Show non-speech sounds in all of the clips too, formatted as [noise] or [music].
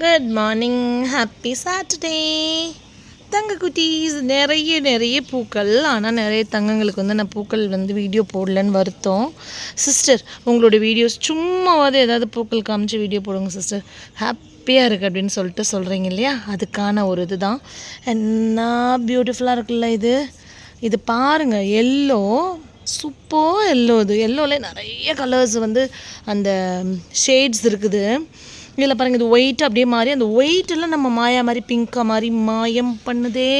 Good morning happy Saturday தங்க குட்டீஸ் நிறைய நிறைய பூக்கள். ஆனால் நிறைய தங்கங்களுக்கு வந்து நான் பூக்கள் வந்து வீடியோ போடலன்னு வருத்தம். சிஸ்டர் உங்களோட வீடியோஸ் சும்மாவது ஏதாவது பூக்கள் காமிச்சு வீடியோ போடுங்க சிஸ்டர் ஹாப்பியாக இருக்குது அப்படின்னு சொல்லிட்டு சொல்கிறீங்க இல்லையா? அதுக்கான ஒரு இதுதான். என்ன பியூட்டிஃபுல்லாக இருக்குல்ல இது? இது பாருங்கள் எல்லோ சூப்பராக எல்லோ இது. எல்லோவில் நிறைய கலர்ஸ் வந்து அந்த ஷேட்ஸ் இருக்குது. இதில் பாருங்கள் இது ஒயிட் அப்படியே மாறி அந்த ஒயிட்டில் நம்ம மாயா மாதிரி பிங்காக மாதிரி மாயம் பண்ணுதே.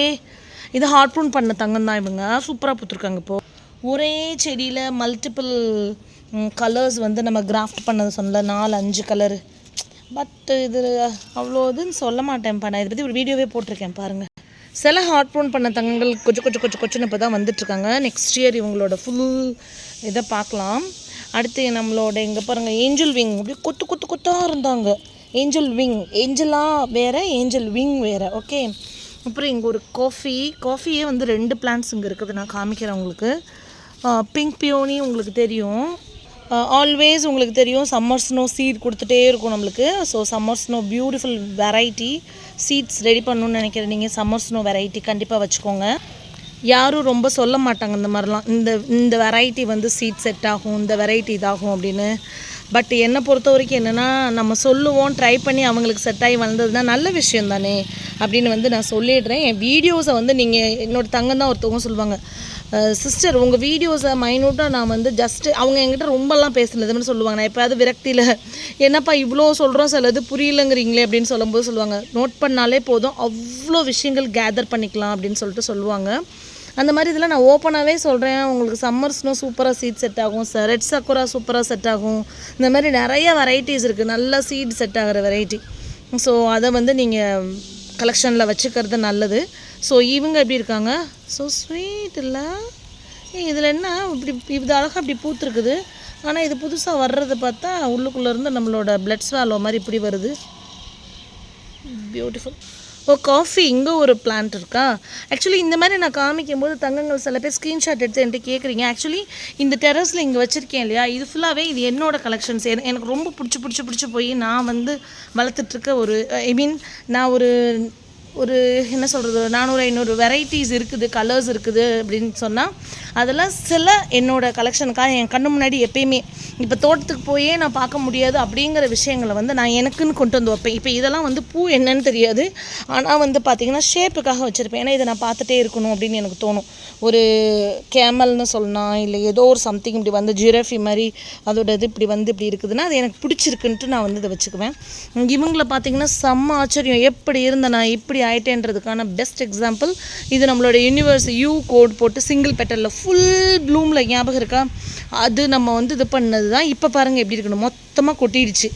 இது ஹார்ட் ப்ரூன் பண்ண தங்கம் தான் இவங்க. சூப்பராக பூத்துருக்காங்க இப்போது ஒரே செடியில் மல்டிபிள் கலர்ஸ் வந்து நம்ம கிராஃப்ட் பண்ணது சொன்னல நாலு அஞ்சு கலரு பட் இது அவ்வளோ இதுன்னு சொல்ல மாட்டேன்ப்பா நான் இதை பற்றி ஒரு வீடியோவே போட்டிருக்கேன் பாருங்கள் சில ஹார்ட் ப்ரோன் பண்ண தங்கங்கள் கொஞ்சம் கொஞ்சம் கொஞ்சம் கொஞ்சம் இப்போ தான் வந்துட்டுருக்காங்க நெக்ஸ்ட் இயர் இவங்களோட ஃபுல் இதை பார்க்கலாம். அடுத்து நம்மளோட இங்கே பாருங்கள் ஏஞ்சல் விங் அப்படியே கொத்து கொத்து கொத்தாக இருந்தாங்க. ஏஞ்சல் விங் ஏஞ்சலாக வேறு ஏஞ்சல் விங் வேறு. ஓகே அப்புறம் இங்கே ஒரு காஃபி காஃபியே வந்து ரெண்டு பிளான்ஸ் இங்கே இருக்குது. நான் காமிக்கிறேன் உங்களுக்கு. பிங்க் பியோனி உங்களுக்கு தெரியும். ஆல்வேஸ் உங்களுக்கு தெரியும். சம்மர் ஸ்னோ சீட் கொடுத்துட்டே இருக்கும் நம்மளுக்கு. So summer snow beautiful variety seeds ready பண்ணணும்னு நினைக்கிறேன். நீங்கள் சம்மர் ஸ்னோ வெரைட்டி கண்டிப்பாக வச்சுக்கோங்க. யாரும் ரொம்ப சொல்ல மாட்டாங்க இந்த மாதிரிலாம். இந்த இந்த வெரைட்டி வந்து சீட் செட் ஆகும் இந்த வெரைட்டி இதாகும் அப்படின்னு. பட் என்னை பொறுத்த வரைக்கும் என்னென்னா நம்ம சொல்லுவோம் ட்ரை பண்ணி அவங்களுக்கு செட் ஆகி வந்ததுன்னா நல்ல விஷயம் தானே அப்படின்னு வந்து நான் சொல்லிடுறேன். என் வீடியோஸை வந்து நீங்கள் என்னோடய தங்கம் தான் ஒருத்தவங்க சொல்லுவாங்க. சிஸ்டர் உங்கள் வீடியோஸை மைனூட்டாக நான் வந்து ஜஸ்ட்டு அவங்க என்கிட்ட ரொம்பலாம் பேசுனதுன்னு சொல்லுவாங்க. நான் எப்போயாவது விரக்தியில் என்னப்பா இவ்வளோ சொல்கிறோம் சிலது புரியலங்கிறீங்களே அப்படின்னு சொல்லும்போது சொல்லுவாங்க. நோட் பண்ணாலே போதும். அவ்வளோ விஷயங்கள் கேதர் பண்ணிக்கலாம் அப்படின்னு சொல்லிட்டு சொல்லுவாங்க. அந்த மாதிரி இதெல்லாம் நான் ஓப்பனாகவே சொல்கிறேன் உங்களுக்கு சம்மர் ஸ்னோ சூப்பராக சீட் செட் ஆகும் ரெட் சக்குரா சூப்பராக செட் ஆகும். இந்த மாதிரி நிறைய வெரைட்டிஸ் இருக்குது நல்ல சீட் செட் ஆகிற வெரைட்டி ஸோ அதை வந்து நீங்கள் கலெக்ஷனில் வச்சுக்கிறது நல்லது. ஸோ இவங்க எப்படி இருக்காங்க? ஸோ ஸ்வீட் இல்லை. இதில் என்ன? இப்படி இது அழகாக இப்படி பூத்துருக்குது. ஆனால் இது புதுசாக வர்றது பார்த்தா உள்ளுக்குள்ளேருந்து நம்மளோட பிளட் ஸ்வாலோ மாதிரி இப்படி வருது. பியூட்டிஃபுல் ஓ காஃபி இங்கே ஒரு பிளான்ட் இருக்கா? ஆக்சுவலி இந்த மாதிரி நான் காமிக்கும் போது தங்கங்கள் சில பேர் ஸ்க்ரீன்ஷாட் எடுத்து என்கிட்ட கேட்குறீங்க ஆக்சுவலி இந்த டெரஸில் இங்கே வச்சுருக்கேன் இல்லையா? இது ஃபுல்லாகவே இது என்னோட கலெக்ஷன்ஸ் எனக்கு ரொம்ப பிடிச்சி பிடிச்சி பிடிச்சி போய் நான் வந்து வளர்த்துட்ருக்க ஒரு ஐ மீன் நான் ஒரு ஒரு என்ன சொல்கிறது நானூறு ஐநூறு வெரைட்டிஸ் இருக்குது கலர்ஸ் இருக்குது அப்படின்னு சொன்னால் அதெல்லாம் சில என்னோடய கலெக்ஷனுக்காக என் கண்ணு முன்னாடி எப்பயுமே இப்போ தோட்டத்துக்கு போயே நான் பார்க்க முடியாது அப்படிங்கிற விஷயங்களை வந்து நான் எனக்குன்னு கொண்டு வந்து வைப்பேன். இப்போ இதெல்லாம் வந்து பூ என்னன்னு தெரியாது. ஆனால் வந்து பார்த்திங்கன்னா ஷேப்புக்காக வச்சுருப்பேன். ஏன்னா இதை நான் பார்த்துட்டே இருக்கணும் அப்படின்னு எனக்கு தோணும். ஒரு கேமல்னு சொல்லலாம் இல்லை ஏதோ ஒரு சம்திங் இப்படி வந்து ஜிரஃபி மாதிரி அதோட இது இப்படி வந்து இப்படி இருக்குதுன்னா அது எனக்கு பிடிச்சிருக்குன்ட்டு நான் வந்து இதை வச்சுக்குவேன். இவங்கள பார்த்திங்கன்னா செம்ம ஆச்சரியம். எப்படி இருந்த நான் இப்படி ஆயிட்டேன்றதுக்கான பெஸ்ட் எக்ஸாம்பிள் இது நம்மளோட யூனிவர்ஸ் யூ கோட் போட்டு சிங்கிள் பெட்டலில் ஃபுல் ப்ளூமில் ஞாபகம் இருக்கா? அது நம்ம வந்து இது பண்ணது தான் இப்போ பாருங்கள் எப்படி இருக்கணும் மொத்தமாக கொட்டிடுச்சு.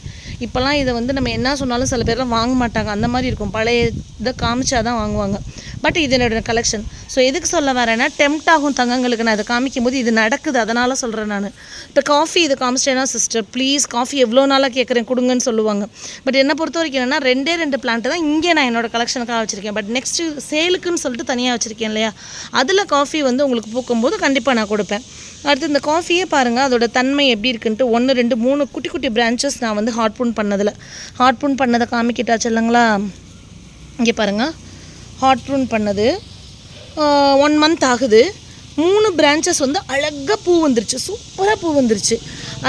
இப்போல்லாம் இதை வந்து நம்ம என்ன சொன்னாலும் சில பேர்லாம் வாங்க மாட்டாங்க. அந்த மாதிரி இருக்கும். பழைய இதை காமிச்சா தான் வாங்குவாங்க. பட் இது என்னோட கலெக்ஷன் ஸோ எதுக்கு சொல்ல வரேன்னா டெம்ட் ஆகும் தங்கங்களுக்கு நான் இதை காமிக்கும் போது இது நடக்குது. அதனால் சொல்கிறேன் நான். இப்போ காஃபி இது காமிச்சிட்டேன்னா சிஸ்டர் ப்ளீஸ் காஃபி எவ்வளோ நாளாக கேட்குறேன் கொடுங்கன்னு சொல்லுவாங்க. பட் என்னை பொறுத்த வரைக்கும் என்னென்னா ரெண்டே ரெண்டு பிளான்ட்டு தான் இங்கே நான் என்னோட கலெக்ஷனுக்காக வச்சுருக்கேன். பட் நெக்ஸ்ட்டு சேலுக்குன்னு சொல்லிட்டு தனியாக வச்சுருக்கேன் இல்லையா? அதில் காஃபி வந்து உங்களுக்கு பூக்கும்போது கண்டிப்பாக நான் கொடுப்பேன். அடுத்து இந்த காஃபியே பாருங்கள் அதோட தன்மை எப்படி இருக்குன்ட்டு ஒன்று ரெண்டு மூணு குட்டி குட்டி பிரான்ச்சஸ் நான் வந்து ஹார்ட் பூன் பண்ணதில். ஹார்ட் பூன் பண்ணதை காமிக்கிட்டாச்சு இல்லைங்களா இங்கே பாருங்கள் ஹார்ட் பூன் பண்ணது. ஒன் மந்த் ஆகுது. மூணு பிரான்ச்சஸ் வந்து அழகாக பூ வந்துருச்சு. சூப்பராக பூ வந்துருச்சு.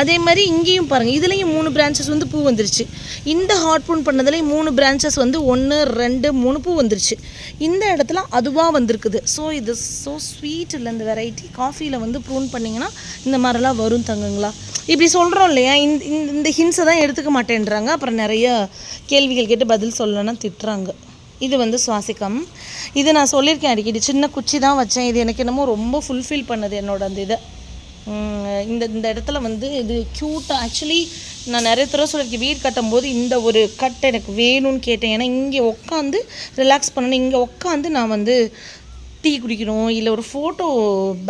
அதே மாதிரி இங்கேயும் பாருங்கள் இதுலேயும் மூணு பிரான்ச்சஸ் வந்து பூ வந்துருச்சு. இந்த ஹாட் ப்ரூன் பண்ணதுலேயும் மூணு பிரான்ச்சஸ் வந்து ஒன்று ரெண்டு மூணு பூ வந்துருச்சு. இந்த இடத்துல அதுவாக வந்திருக்குது. ஸோ இது ஸோ ஸ்வீட் இல்லை இந்த வெரைட்டி காஃபியில் வந்து ப்ரூன் பண்ணிங்கன்னா இந்த மாதிரிலாம் வரும் தங்குங்களா. இப்படி சொல்கிறோம் இல்லையா? இந்த இந்த ஹின்ஸை தான் எடுத்துக்க மாட்டேன்றாங்க. அப்புறம் நிறைய கேள்விகள் கேட்டு பதில் சொல்லணும்னா திட்டுறாங்க. இது வந்து சுவாசிக்கம். இது நான் சொல்லியிருக்கேன் அடிக்கடி. சின்ன குச்சி தான் வச்சேன். இது எனக்கு என்னமோ ரொம்ப ஃபுல்ஃபில் பண்ணுது என்னோட அந்த இதை. இந்த இந்த இடத்துல வந்து இது க்யூட்டாக ஆக்சுவலி நான் நிறைய தடவை சொல்லியிருக்கேன் வீடு கட்டும்போது இந்த ஒரு கட் எனக்கு வேணும்னு கேட்டேன். ஏன்னா இங்கே உட்காந்து ரிலாக்ஸ் பண்ணணும். இங்கே உட்காந்து நான் வந்து டீ குடிக்கணும் இல்லை ஒரு ஃபோட்டோ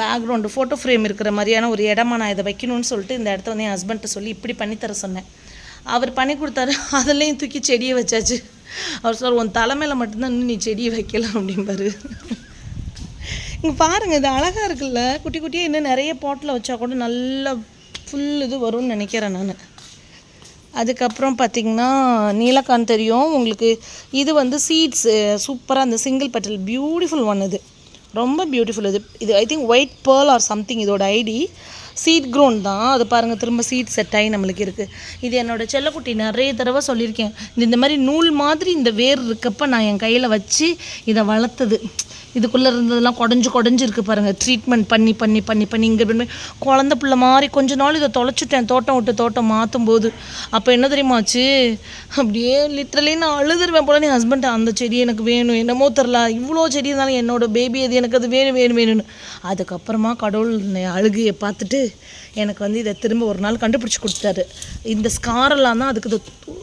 பேக்ரவுண்டு ஃபோட்டோ ஃப்ரேம் இருக்கிற மாதிரியான ஒரு இடமா நான் இதை வைக்கணும்னு சொல்லிட்டு இந்த இடத்த வந்து என் ஹஸ்பண்ட்டை சொல்லி இப்படி பண்ணித்தர சொன்னேன். அவர் பண்ணி கொடுத்தாரு. [laughs] அதுலேயும் தூக்கி செடியை வச்சாச்சு. அவர் சார் உன் தலைமையில் மட்டும்தான் இன்னும் நீ செடியை வைக்கலாம் அப்படிம்பாரு. இங்கே பாருங்கள் இது அழகாக இருக்குல்ல. குட்டி குட்டியாக இன்னும் நிறைய பாட்டில் வச்சா கூட நல்லா ஃபுல் இது வரும்னு நினைக்கிறேன் நான். அதுக்கப்புறம் பார்த்திங்கன்னா நீலக்கான் தெரியும். உங்களுக்கு இது வந்து சீட்ஸ் சூப்பராக அந்த சிங்கிள் பெட்டல் பியூட்டிஃபுல் ஒன் இது. ரொம்ப பியூட்டிஃபுல் இது. இது I think white pearl or something இதோட ஐடி சீட் க்ரோன் தான். அது பாருங்கள் திரும்ப சீட் செட் ஆகி நம்மளுக்கு இருக்குது இது என்னோடய செல்லக்குட்டி நிறைய தடவை சொல்லியிருக்கேன். இந்த இந்த மாதிரி நூல் மாதிரி இந்த வேர் இருக்கப்போ நான் என் கையில் வச்சு இதை வளர்த்தது. இதுக்குள்ளே இருந்ததெல்லாம் குடஞ்சு குடஞ்சு இருக்குது பாருங்கள் ட்ரீட்மெண்ட் பண்ணி பண்ணி பண்ணி பண்ணி இங்கே பண்ணி குழந்த பிள்ளை மாதிரி கொஞ்ச நாள் இதை தொலைச்சிட்டேன். தோட்டம் விட்டு தோட்டம் மாற்றும் போது அப்போ என்ன தெரியுமாச்சு அப்படியே லிட்ரலி நான் அழுதுருவேன் போல. நீ ஹஸ்பண்ட் அந்த செடி எனக்கு வேணும். என்னமோ தெரில இவ்வளோ செடி இருந்தாலும் என்னோட பேபி அது எனக்கு அது வேணும் வேணும் வேணும்னு. அதுக்கப்புறமா கடவுள் அழுகையை பார்த்துட்டு எனக்கு வந்து இதை திரும்ப ஒரு நாள் கண்டுபிடிச்சி கொடுத்தாரு. இந்த ஸ்காரெல்லாம் தான் அதுக்கு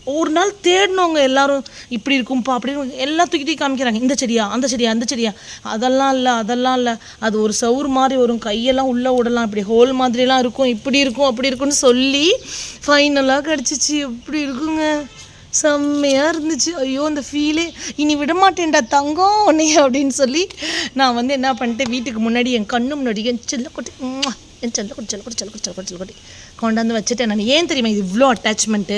ஒரு நாள் தேடினவங்க எல்லாரும் இப்படி இருக்கும்ப்பா அப்படின்னு எல்லாம் தூக்கி தூக்கி காமிக்கிறாங்க. இந்த செடியா அந்த செடியா அந்த செடியா. அதெல்லாம் இல்லை அதெல்லாம் இல்லை. அது ஒரு சவுர் மாதிரி வரும். கையெல்லாம் உள்ளே விடலாம் இப்படி ஹோல் மாதிரிலாம் இருக்கும். இப்படி இருக்கும் அப்படி இருக்கும்னு சொல்லி ஃபைனலாக கிடச்சிச்சு. எப்படி இருக்குங்க? செம்மையாக இருந்துச்சு. ஐயோ அந்த ஃபீலே இனி விடமாட்டேன்டா தங்கம் உன்னைய அப்படின்னு சொல்லி நான் வந்து என்ன பண்ணிட்டேன் வீட்டுக்கு முன்னாடி என் கண்ணு முன்னாடி என் செல்லக்குட்டி குடி என் குடி செல்லக்குட்டி குடி செல்லக்குட்டி குடி. கொண்டாந்து வச்சுட்டேன் நான் ஏன் தெரியுமா இது இவ்வளோ அட்டாச்மெண்ட்டு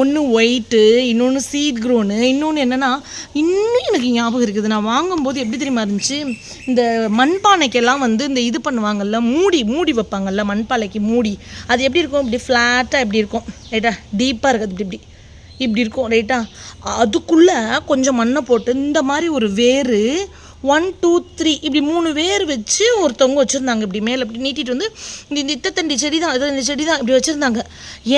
ஒன்று ஒயிட்டு இன்னொன்று சீட் க்ரோனு இன்னொன்று என்னென்னா இன்னும் எனக்கு ஞாபகம் இருக்குது. நான் வாங்கும்போது எப்படி தெரியுமா இருந்துச்சு? இந்த மண்பானைக்கெல்லாம் வந்து இந்த இது பண்ணுவாங்கல்ல மூடி மூடி வைப்பாங்கல்ல மண்பானைக்கு மூடி. அது எப்படி இருக்கும்? இப்படி ஃப்ளாட்டாக எப்படி இருக்கும். ரைட்டா டீப்பாக இருக்குது. இப்படி இப்படி இப்படி இருக்கும். ரைட்டா அதுக்குள்ளே கொஞ்சம் மண்ணை போட்டு இந்த மாதிரி ஒரு வேர் ஒன் டூ த்ரீ இப்படி மூணு பேர் வச்சு ஒருத்தவங்க வச்சுருந்தாங்க. இப்படி மேலே இப்படி நீட்டிட்டு வந்து இந்த இத்தத்தண்டி செடி தான் இது இந்த செடி தான் இப்படி வச்சுருந்தாங்க.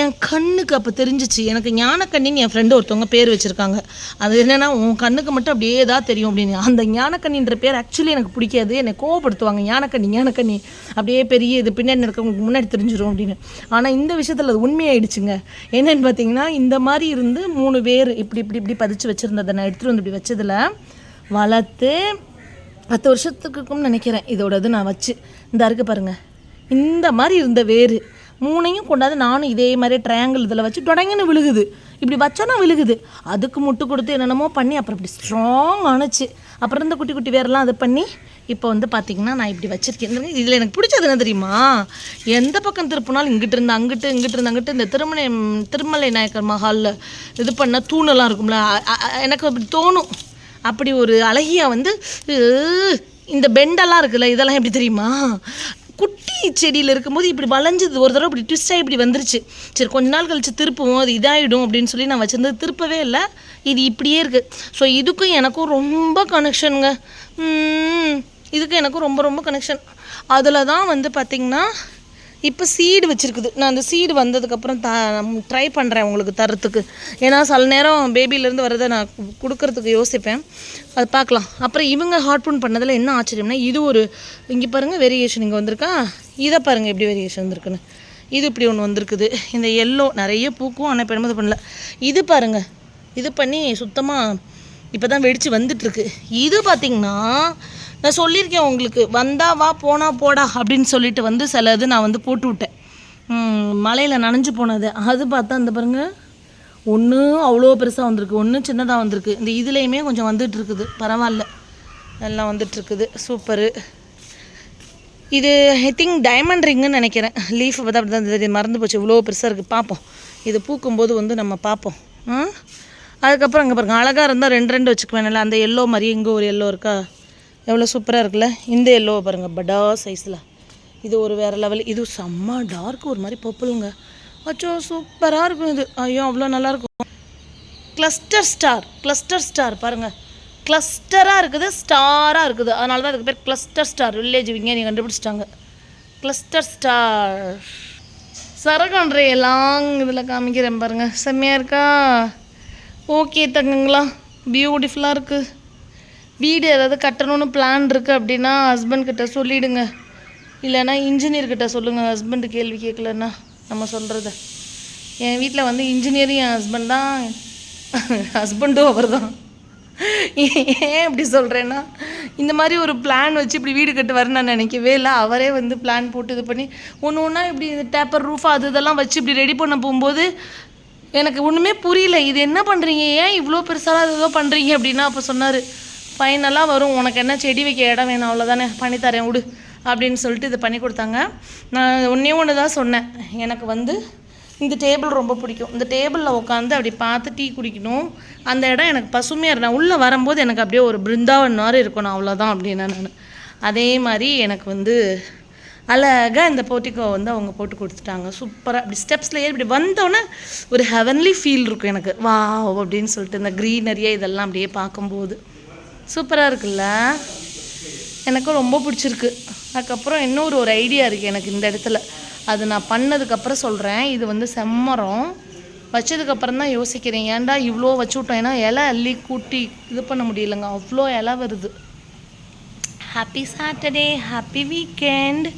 என் கண்ணுக்கு அப்போ தெரிஞ்சிச்சு. எனக்கு ஞானக்கண்ணின்னு என் ஃப்ரெண்டு ஒருத்தவங்க பேர் வச்சுருக்காங்க. அது என்னென்னா உன் கண்ணுக்கு மட்டும் அப்படியே தான் தெரியும் அப்படின்னு. அந்த ஞானக்கண்ணின்ற பேர் ஆக்சுவலி எனக்கு பிடிக்காது. என்னை கோவப்படுத்துவாங்க. ஞானக்கண்ணி ஞானக்கண்ணி. அப்படியே பெரிய இது பின்னாடி இருக்கவங்களுக்கு முன்னாடி தெரிஞ்சிடும் அப்படின்னு. ஆனால் இந்த விஷயத்தில் அது உண்மையாயிடுச்சுங்க. என்னென்னு பார்த்தீங்கன்னா இந்த மாதிரி இருந்து மூணு பேர் இப்படி இப்படி இப்படி பதிச்சு வச்சுருந்ததை நான் எடுத்துகிட்டு வந்து இப்படி வச்சதில் வளர்த்து பத்து வருஷத்துக்கு இருக்கும்னு நினைக்கிறேன் இதோட இது நான் வச்சு. இந்த இருக்கு பாருங்கள் இந்த மாதிரி இருந்த வேர். மூணையும் கொண்டாந்து நானும் இதே மாதிரி ட்ரையாங்கிள் இதில் வச்சு தொடங்கின்னு விழுகுது. இப்படி வச்சோன்னா விழுகுது. அதுக்கு முட்டு கொடுத்து என்னென்னமோ பண்ணி அப்புறம் இப்படி ஸ்ட்ராங் ஆணுச்சு அப்புறம் இந்த குட்டி குட்டி வேரெலாம் அது பண்ணி இப்போ வந்து பார்த்தீங்கன்னா நான் இப்படி வச்சிருக்கேன். இதில் எனக்கு பிடிச்சது என்ன தெரியுமா? எந்த பக்கம் திருப்பினாலும் இங்கிட்டு இருந்து அங்கிட்டு இங்கிட்டு இருந்து அங்கிட்டு இந்த திருமலை திருமலை நாயக்கர் மஹாலில் இது பண்ண தூணெல்லாம் இருக்கும்ல. எனக்கு அப்படி தோணும். அப்படி ஒரு அழகியா வந்து இந்த பெண்டெல்லாம் இருக்குல்ல இதெல்லாம் எப்படி தெரியுமா? குட்டி செடியில் இருக்கும்போது இப்படி வளைஞ்சது ஒரு தடவை இப்படி ட்விஸ்டாக இப்படி வந்துருச்சு. சரி கொஞ்ச நாள் கழிச்சு திருப்புவோம் அது இதாகிடும் அப்படின்னு சொல்லி நான் வச்சுருந்தது. திருப்பவே இல்லை. இது இப்படியே இருக்குது ஸோ இதுக்கும் எனக்கும் ரொம்ப கனெக்ஷனுங்க இதுக்கும் எனக்கும் ரொம்ப ரொம்ப கனெக்ஷன் அதில் தான் வந்து பார்த்திங்கன்னா இப்போ சீடு வச்சுருக்குது. நான் அந்த சீடு வந்ததுக்கப்புறம் த ட்ரை பண்ணுறேன் உங்களுக்கு தரத்துக்கு ஏன்னா சில நேரம் பேபிலேருந்து வரதை நான் கொடுக்கறதுக்கு யோசிப்பேன். அது பார்க்கலாம் அப்புறம் இவங்க ஹார்ட்பூன் பண்ணதில் என்ன ஆச்சரியம்னா இது ஒரு இங்கே பாருங்கள் வேரியேஷன் இங்கே வந்திருக்கா? இதை பாருங்கள் எப்படி வேரியேஷன் வந்திருக்குன்னு. இது இப்படி ஒன்று வந்திருக்குது. இந்த எல்லோ நிறைய பூக்கும் ஆனால் இப்போ என்னமோ பண்ணல. இது பாருங்கள் இது பண்ணி சுத்தமாக இப்போ தான் வெடித்து வந்துட்டுருக்கு. இது பார்த்திங்கன்னா நான் சொல்லியிருக்கேன் உங்களுக்கு வந்தா வா போனா போடா அப்படின்னு சொல்லிட்டு வந்து சில இது நான் வந்து போட்டு விட்டேன். மலையில் நனைஞ்சு போனது. அது பார்த்தா அந்த பாருங்க ஒன்று அவ்வளோ பெருசாக வந்திருக்கு ஒன்று சின்னதாக வந்திருக்கு. இந்த இதுலேயுமே கொஞ்சம் வந்துட்டு இருக்குது பரவாயில்ல. எல்லாம் வந்துட்டு இருக்குது சூப்பரு இது ஐ திங்க் டைமண்ட் ரிங்குன்னு நினைக்கிறேன். லீஃப் பார்த்தா அப்படி தான் தெரியுது மறந்து போச்சு. இவ்வளோ பெருசாக இருக்குது பார்ப்போம். இது பூக்கும்போது வந்து நம்ம பார்ப்போம். அதுக்கப்புறம் அங்கே பாருங்க அழகாக இருந்தால் ரெண்டு ரெண்டு வச்சுக்குவேன்ல அந்த எல்லோ மாதிரி இங்கே ஒரு எல்லோ இருக்கா? எவ்வளோ சூப்பராக இருக்குல்ல? இந்த எல்லோவை பாருங்கள் படா சைஸில் இது ஒரு வேறு லெவல் இது செம்ம டார்க் ஒரு மாதிரி பர்பிளுங்க அச்சோ சூப்பராக இருக்கும் இது. ஐயோ அவ்வளோ நல்லாயிருக்கும் கிளஸ்டர் ஸ்டார் கிளஸ்டர் ஸ்டார் பாருங்கள் கிளஸ்டராக இருக்குது ஸ்டாராக இருக்குது. அதனால தான் அதுக்கு பேர் கிளஸ்டர் ஸ்டார் வில்லேஜ் விஞ்ஞானி கண்டுபிடிச்சிட்டாங்க. கிளஸ்டர் ஸ்டார் சரகன்றே லாங் இதில் காமிக்கிறேன் பாருங்கள் செம்மையாக இருக்கா? ஓகே தங்கங்களா. பியூட்டிஃபுல்லாக இருக்குது வீடு ஏதாவது கட்டணும்னு பிளான் இருக்குது அப்படின்னா ஹஸ்பண்ட் கிட்ட சொல்லிவிடுங்க இல்லைன்னா இன்ஜினியர்கிட்ட சொல்லுங்கள் ஹஸ்பண்ட் கேள்வி கேட்கலன்னா நம்ம சொல்கிறத என் வீட்டில் வந்து இன்ஜினியரும் என் ஹஸ்பண்ட் தான். ஹஸ்பண்டும் அவர் தான் ஏன் இப்படி சொல்கிறேன்னா இந்த மாதிரி ஒரு பிளான் வச்சு இப்படி வீடு கட்டுவாருன்னு நான் நினைக்கவே இல்லை. அவரே வந்து பிளான் போட்டு இது பண்ணி ஒன்று ஒன்றா இப்படி இந்த டேப்பர் ரூஃப் அது இதெல்லாம் வச்சு இப்படி ரெடி பண்ண போகும்போது எனக்கு ஒன்றுமே புரியல. இது என்ன பண்ணுறீங்க ஏன் இவ்வளோ பெருசாக ஏதோ பண்ணுறீங்க அப்படின்னா அப்போ சொன்னார். ஃபைனலாக வரும். உனக்கு என்ன செடி வைக்க இடம் வேணும்? அவ்வளோதானே பண்ணித்தரேன் விடு அப்படின்னு சொல்லிட்டு இதை பண்ணி கொடுத்தாங்க. நான் ஒன்றே ஒன்று தான் சொன்னேன். எனக்கு வந்து இந்த டேபிள் ரொம்ப பிடிக்கும். இந்த டேபிளில் உட்காந்து அப்படி பார்த்து டீ குடிக்கணும். அந்த இடம் எனக்கு பசுமையாக இருந்தால் உள்ளே வரும்போது எனக்கு அப்படியே ஒரு பிருந்தாவன் மாதிரி இருக்கணும். அவ்வளோதான் அப்படின்னா நான். அதே மாதிரி எனக்கு வந்து அழகாக இந்த போட்டிக்கோ வந்து அவங்க போட்டு கொடுத்துட்டாங்க. சூப்பராக அப்படி ஸ்டெப்ஸில் ஏறி இப்படி வந்தோடனே ஒரு ஹெவன்லி ஃபீல் இருக்கும் எனக்கு. வா அப்படின்னு சொல்லிட்டு இந்த க்ரீனரியே இதெல்லாம் அப்படியே பார்க்கும்போது. சூப்பராக இருக்குல்ல? எனக்கும் ரொம்ப பிடிச்சிருக்கு. அதுக்கப்புறம் இன்னொரு ஒரு ஐடியா இருக்குது எனக்கு இந்த இடத்துல. அது நான் பண்ணதுக்கப்புறம் சொல்கிறேன் இது வந்து செம்மரம். வச்சதுக்கப்புறம் தான் யோசிக்கிறேன். ஏன்டா இவ்வளோ வச்சு விட்டோம் ஏன்னா இலை அள்ளி கூட்டி இது பண்ண முடியலங்க. அவ்வளோ இலை வருது. Happy Saturday happy weekend